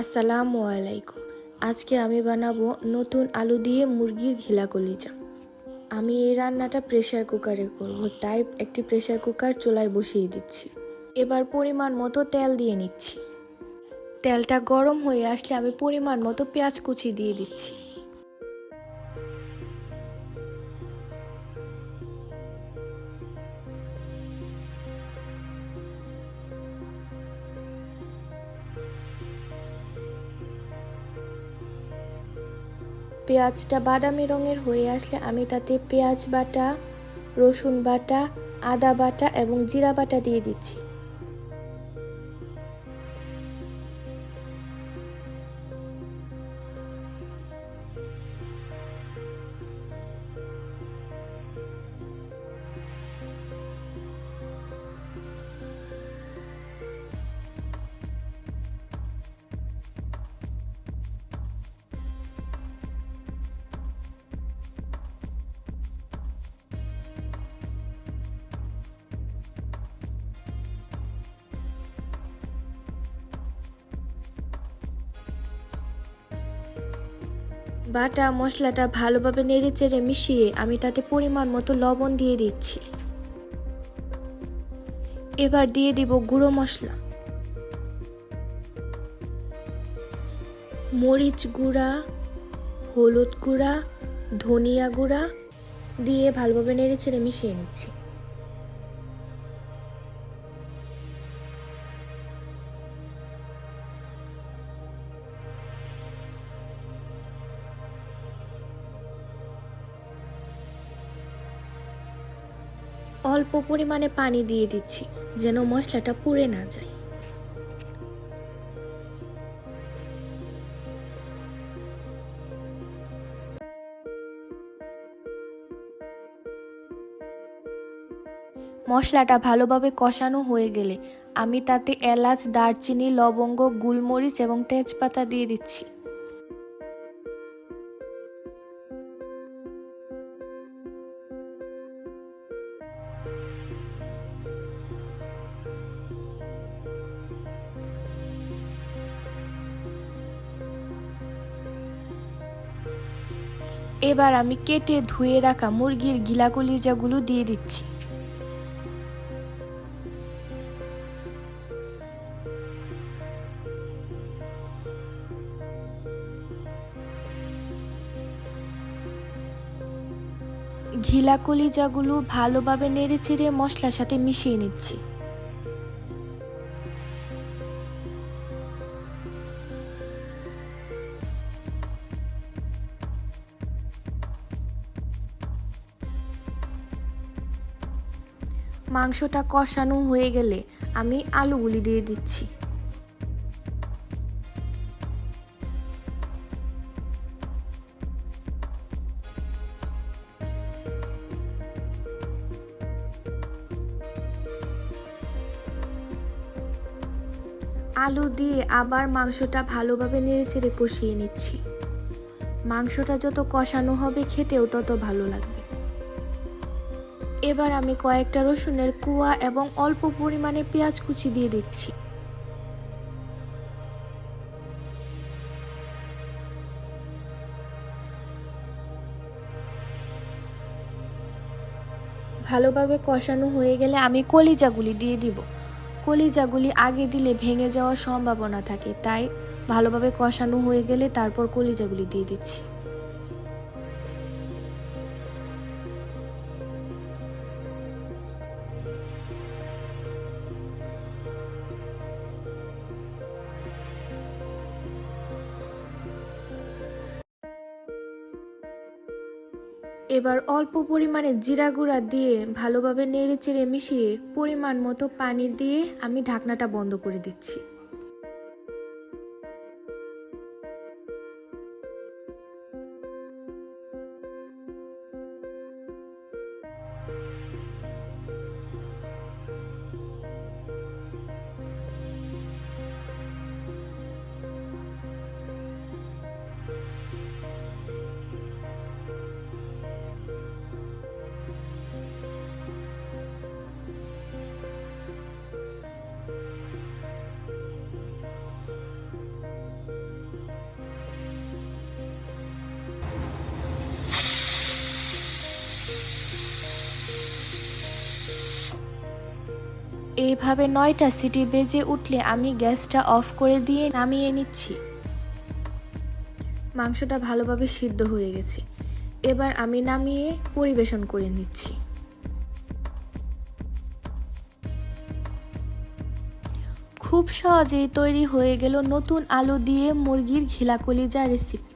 আসসালামু আলাইকুম। আজকে আমি বানাবো নতুন আলু দিয়ে মুরগির ঘিলা কলিজা। আমি এই রান্নাটা প্রেশার কুকারে করব, তাই একটি প্রেশার কুকার চুলায় বসিয়ে দিচ্ছি। এবার পরিমাণ মতো তেল দিয়ে নিচ্ছি। তেলটা গরম হয়ে আসলে আমি পরিমাণ মতো পেঁয়াজ কুচি দিয়ে দিচ্ছি। পেঁয়াজটা বাদামি রঙের হয়ে আসলে আমি তাতে পেঁয়াজ বাটা, রসুন বাটা, আদা বাটা এবং জিরা বাটা দিয়ে দিচ্ছি। বাটা মশলাটা ভালোভাবে নেড়ে চেড়ে মিশিয়ে আমি তাতে পরিমাণ মতো লবণ দিয়ে দিচ্ছি। এবার দিয়ে দিব গুঁড়ো মশলা। মরিচ গুঁড়া, হলুদ গুঁড়া, ধনিয়া গুঁড়া দিয়ে ভালোভাবে নেড়ে চেড়ে মিশিয়ে নিচ্ছি। অল্প পরিমাণে পানি দিয়ে দিচ্ছি, যেন মশলাটা পুড়ে না যায়। মশলাটা ভালোভাবে কষানো হয়ে গেলে আমি তাতে এলাচ, দারচিনি, লবঙ্গ, গুলমরিচ এবং তেজপাতা দিয়ে দিচ্ছি। এবার আমি কেটে ধুয়ে রাখা মুরগির গিলা কলিজাগুলো দিয়ে দিচ্ছি। ঘিলা কলিজাগুলো ভালোভাবে নেড়ে চেড়ে মশলার সাথে মিশিয়ে নিচ্ছি। মাংসটা কষানো হয়ে গেলে আমি আলুগুলি দিয়ে দিচ্ছি। আলু দিয়ে আবার মাংসটা ভালোভাবে নেড়েচেড়ে কষিয়ে নিচ্ছি। মাংসটা যত কষানো হবে খেতেও তত ভালো লাগবে। এবার আমি কয়েকটা রসুনের কুয়া এবং অল্প পরিমাণে পেঁয়াজ কুচি দিয়ে দিচ্ছি। ভালোভাবে কষানো হয়ে গেলে আমি কলিজাগুলি দিয়ে দিব। কলিজাগুলি আগে দিলে ভেঙে যাওয়ার সম্ভাবনা থাকে, তাই ভালোভাবে কষানো হয়ে গেলে তারপর কলিজাগুলি দিয়ে দিচ্ছি। এবার অল্প পরিমাণে জিরা গুঁড়া দিয়ে ভালোভাবে নেড়ে চেড়ে মিশিয়ে পরিমাণ মতো পানি দিয়ে আমি ঢাকনাটা বন্ধ করে দিচ্ছি। এইভাবে নয়টা সিটি বেজে উঠলে আমি গ্যাসটা অফ করে দিয়ে নামিয়ে নিচ্ছি। মাংসটা ভালোভাবে সিদ্ধ হয়ে গেছে। এবার আমি নামিয়ে পরিবেশন করে নিচ্ছি। খুব সহজেই তৈরি হয়ে গেল নতুন আলু দিয়ে মুরগির ঘিলা কলিজা রেসিপি